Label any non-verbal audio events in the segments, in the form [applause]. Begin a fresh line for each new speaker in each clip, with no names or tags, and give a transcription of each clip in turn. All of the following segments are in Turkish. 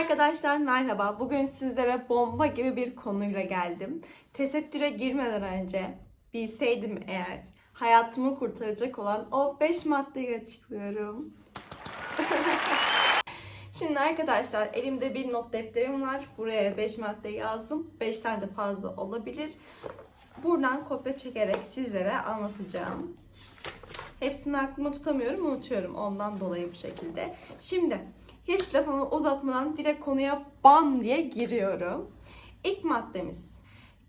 Arkadaşlar merhaba. Bugün sizlere bomba gibi bir konuyla geldim. Tesettüre girmeden önce bilseydim eğer hayatımı kurtaracak olan o 5 maddeyi açıklıyorum. [laughs] Şimdi arkadaşlar elimde bir not defterim var. Buraya 5 madde yazdım. 5'ten de fazla olabilir. Buradan kopya çekerek sizlere anlatacağım. Hepsini aklımda tutamıyorum, unutuyorum ondan dolayı bu şekilde. Şimdi hiç lafımı uzatmadan direkt konuya bam diye giriyorum. İlk maddemiz.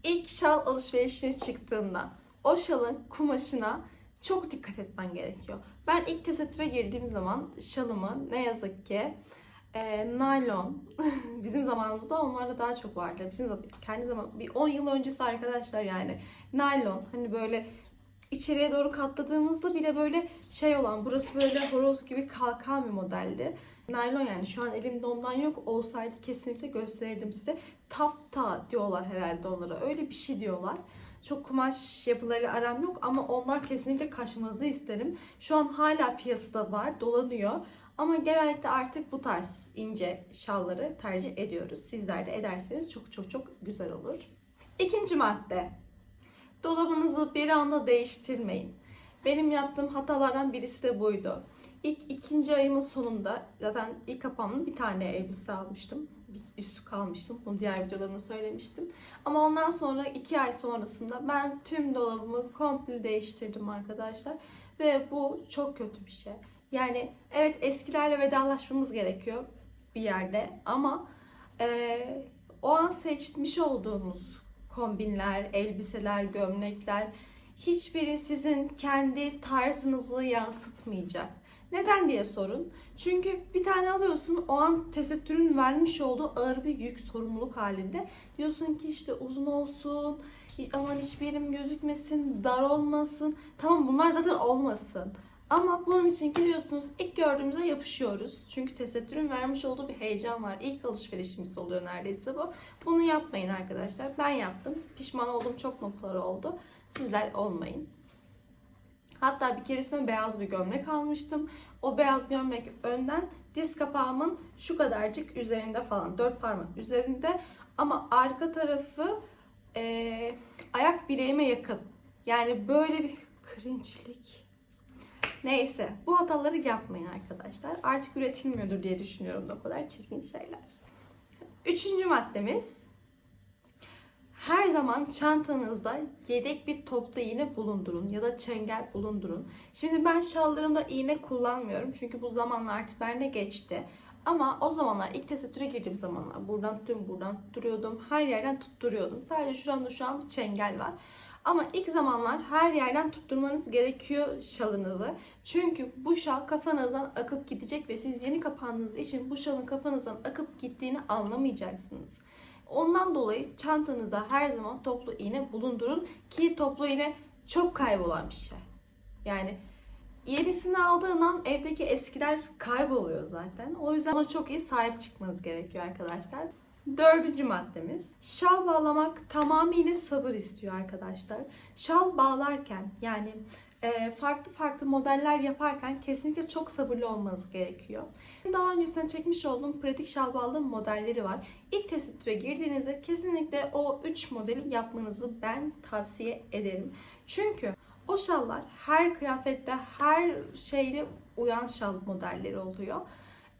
İlk şal alışverişine çıktığında o şalın kumaşına çok dikkat etmen gerekiyor. Ben ilk tesettüre girdiğim zaman şalımı ne yazık ki e, naylon [laughs] bizim zamanımızda onlarda daha çok vardı. Bizim kendi zaman bir 10 yıl öncesi arkadaşlar yani naylon hani böyle içeriye doğru katladığımızda bile böyle şey olan burası böyle horoz gibi kalkan bir modeldi. Naylon yani şu an elimde ondan yok olsaydı kesinlikle gösterirdim size. Tafta diyorlar herhalde onlara öyle bir şey diyorlar. Çok kumaş yapılarıyla aram yok ama ondan kesinlikle kaçmanızı isterim. Şu an hala piyasada var dolanıyor. Ama genellikle artık bu tarz ince şalları tercih ediyoruz. Sizler de ederseniz çok çok çok güzel olur. İkinci madde. Dolabınızı bir anda değiştirmeyin. Benim yaptığım hatalardan birisi de buydu. İlk ikinci ayımın sonunda zaten ilk kapağımın bir tane elbise almıştım. Bir üstü kalmıştım. Bunu diğer videolarımda söylemiştim. Ama ondan sonra iki ay sonrasında ben tüm dolabımı komple değiştirdim arkadaşlar. Ve bu çok kötü bir şey. Yani evet eskilerle vedalaşmamız gerekiyor bir yerde ama eee, o an seçmiş olduğunuz kombinler, elbiseler, gömlekler hiçbiri sizin kendi tarzınızı yansıtmayacak. Neden diye sorun. Çünkü bir tane alıyorsun o an tesettürün vermiş olduğu ağır bir yük sorumluluk halinde. Diyorsun ki işte uzun olsun, aman hiçbir yerim gözükmesin, dar olmasın. Tamam bunlar zaten olmasın. Ama bunun için gidiyorsunuz ilk gördüğümüzde yapışıyoruz. Çünkü tesettürün vermiş olduğu bir heyecan var. İlk alışverişimiz oluyor neredeyse bu. Bunu yapmayın arkadaşlar. Ben yaptım. Pişman oldum. Çok noktaları oldu. Sizler olmayın. Hatta bir keresinde beyaz bir gömlek almıştım. O beyaz gömlek önden diz kapağımın şu kadarcık üzerinde falan. Dört parmak üzerinde. Ama arka tarafı eee, ayak bileğime yakın. Yani böyle bir cringe'lik. Neyse bu hataları yapmayın arkadaşlar. Artık üretilmiyordur diye düşünüyorum da o kadar çirkin şeyler. Üçüncü maddemiz. Her zaman çantanızda yedek bir toplu iğne bulundurun ya da çengel bulundurun. Şimdi ben şallarımda iğne kullanmıyorum çünkü bu zamanlar artık bende geçti. Ama o zamanlar ilk tesettüre girdiğim zamanlar buradan tutuyorum, buradan tutturuyordum. Her yerden tutturuyordum. Sadece şuramda şu an bir çengel var. Ama ilk zamanlar her yerden tutturmanız gerekiyor şalınızı. Çünkü bu şal kafanızdan akıp gidecek ve siz yeni kapandığınız için bu şalın kafanızdan akıp gittiğini anlamayacaksınız. Ondan dolayı çantanızda her zaman toplu iğne bulundurun ki toplu iğne çok kaybolan bir şey. Yani yenisini aldığın an evdeki eskiler kayboluyor zaten. O yüzden ona çok iyi sahip çıkmanız gerekiyor arkadaşlar. Dördüncü maddemiz. Şal bağlamak tamamıyla sabır istiyor arkadaşlar. Şal bağlarken yani e, farklı farklı modeller yaparken kesinlikle çok sabırlı olmanız gerekiyor. Daha öncesinde çekmiş olduğum pratik şal bağlı modelleri var. İlk tesettüre girdiğinizde kesinlikle o 3 modeli yapmanızı ben tavsiye ederim. Çünkü o şallar her kıyafette, her şeyle uyan şal modelleri oluyor.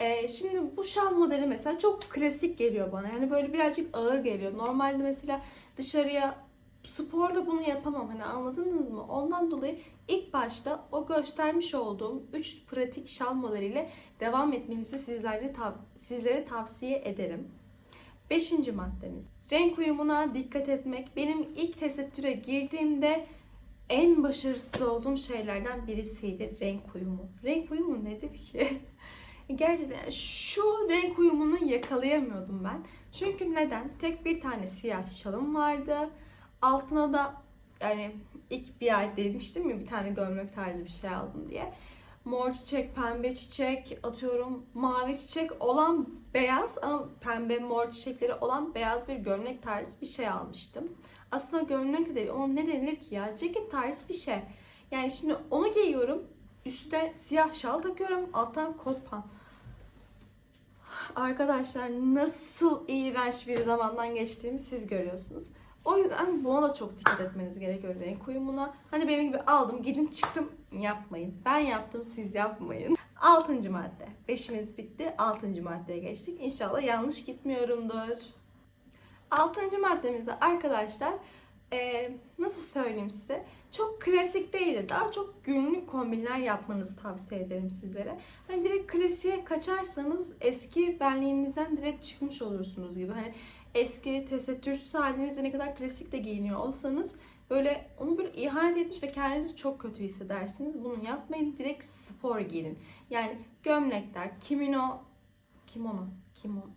Ee, şimdi bu şal modeli mesela çok klasik geliyor bana. Yani böyle birazcık ağır geliyor. Normalde mesela dışarıya sporla bunu yapamam. Hani anladınız mı? Ondan dolayı ilk başta o göstermiş olduğum 3 pratik şal modeliyle devam etmenizi sizlere, tav- sizlere tavsiye ederim. Beşinci maddemiz. Renk uyumuna dikkat etmek. Benim ilk tesettüre girdiğimde en başarısız olduğum şeylerden birisiydi renk uyumu. Renk uyumu nedir ki? [laughs] Gerçekten şu renk uyumunu yakalayamıyordum ben. Çünkü neden? Tek bir tane siyah şalım vardı. Altına da yani ilk bir ay demiştim ya bir tane gömlek tarzı bir şey aldım diye. Mor çiçek, pembe çiçek, atıyorum mavi çiçek olan beyaz ama pembe mor çiçekleri olan beyaz bir gömlek tarzı bir şey almıştım. Aslında gömlek de değil, ona ne denilir ki ya? Ceket tarzı bir şey. Yani şimdi onu giyiyorum, üstte siyah şal takıyorum, alttan kot pan. Arkadaşlar nasıl iğrenç bir zamandan geçtiğimi siz görüyorsunuz. O yüzden buna da çok dikkat etmeniz gerekiyor renk uyumuna. Hani benim gibi aldım, girdim çıktım yapmayın. Ben yaptım, siz yapmayın. Altıncı madde. Beşimiz bitti. Altıncı maddeye geçtik. İnşallah yanlış gitmiyorumdur. Altıncı maddemizde arkadaşlar eee, nasıl söyleyeyim size çok klasik değil de daha çok günlük kombinler yapmanızı tavsiye ederim sizlere. Hani direkt klasiğe kaçarsanız eski benliğinizden direkt çıkmış olursunuz gibi. Hani eski tesettürsüz halinizde ne kadar klasik de giyiniyor olsanız böyle onu böyle ihanet etmiş ve kendinizi çok kötü hissedersiniz. Bunu yapmayın. Direkt spor giyinin. Yani gömlekler, kimono, kimono, kimono,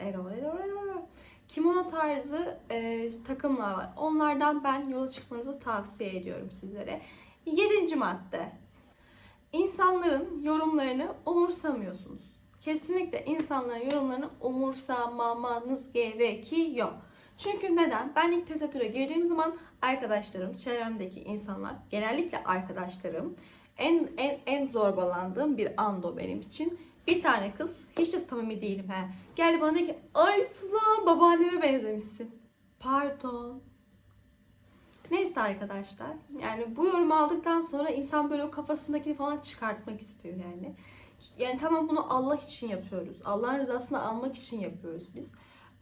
ero, ero, ero. Kimono tarzı e, takımlar var. Onlardan ben yola çıkmanızı tavsiye ediyorum sizlere. Yedinci madde. İnsanların yorumlarını umursamıyorsunuz. Kesinlikle insanların yorumlarını umursamamanız gerekiyor. Çünkü neden? Ben ilk tesettüre girdiğim zaman arkadaşlarım, çevremdeki insanlar, genellikle arkadaşlarım en, en, en zorbalandığım bir ando benim için. Bir tane kız, hiç de samimi değilim he. Geldi bana ki, ay Suzan babaanneme benzemişsin. Pardon. Neyse arkadaşlar. Yani bu yorumu aldıktan sonra insan böyle o kafasındakini falan çıkartmak istiyor yani. Yani tamam bunu Allah için yapıyoruz. Allah'ın rızasını almak için yapıyoruz biz.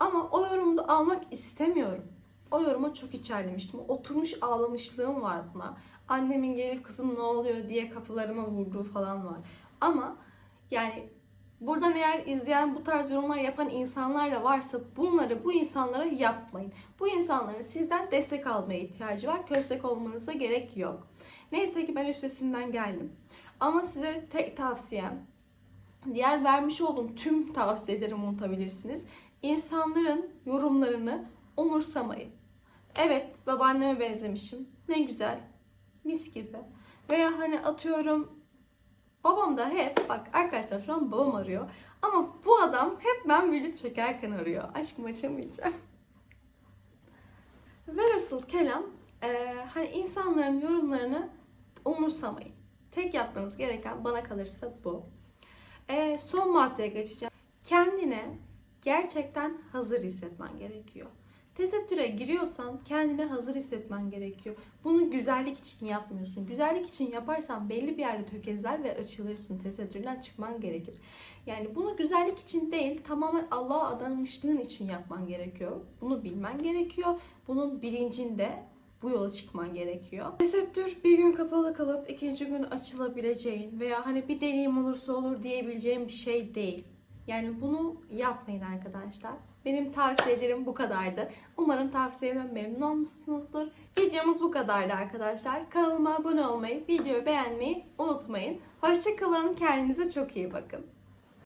Ama o yorumu da almak istemiyorum. O yoruma çok içerlemiştim. Oturmuş ağlamışlığım var buna. Annemin gelip kızım ne oluyor diye kapılarıma vurduğu falan var. Ama yani buradan eğer izleyen bu tarz yorumlar yapan insanlar da varsa bunları bu insanlara yapmayın. Bu insanların sizden destek almaya ihtiyacı var. Köstek olmanıza gerek yok. Neyse ki ben üstesinden geldim. Ama size tek tavsiyem diğer vermiş olduğum tüm tavsiyelerimi unutabilirsiniz. İnsanların yorumlarını umursamayın. Evet babaanneme benzemişim. Ne güzel. Mis gibi. Veya hani atıyorum babam da hep bak arkadaşlar şu an babam arıyor. Ama bu adam hep ben video çekerken arıyor. Aşkım açamayacağım. Velhasıl kelam eee, hani insanların yorumlarını umursamayın. Tek yapmanız gereken bana kalırsa bu. Eee, son maddeye geçeceğim. Kendine gerçekten hazır hissetmen gerekiyor. Tesettüre giriyorsan kendine hazır hissetmen gerekiyor. Bunu güzellik için yapmıyorsun. Güzellik için yaparsan belli bir yerde tökezler ve açılırsın. Tesettürden çıkman gerekir. Yani bunu güzellik için değil, tamamen Allah'a adanmışlığın için yapman gerekiyor. Bunu bilmen gerekiyor. Bunun bilincinde bu yola çıkman gerekiyor. Tesettür bir gün kapalı kalıp ikinci gün açılabileceğin veya hani bir deneyim olursa olur diyebileceğin bir şey değil. Yani bunu yapmayın arkadaşlar. Benim tavsiyelerim bu kadardı. Umarım tavsiyeden memnun olmuşsunuzdur. Videomuz bu kadardı arkadaşlar. Kanalıma abone olmayı, videoyu beğenmeyi unutmayın. Hoşçakalın. Kendinize çok iyi bakın.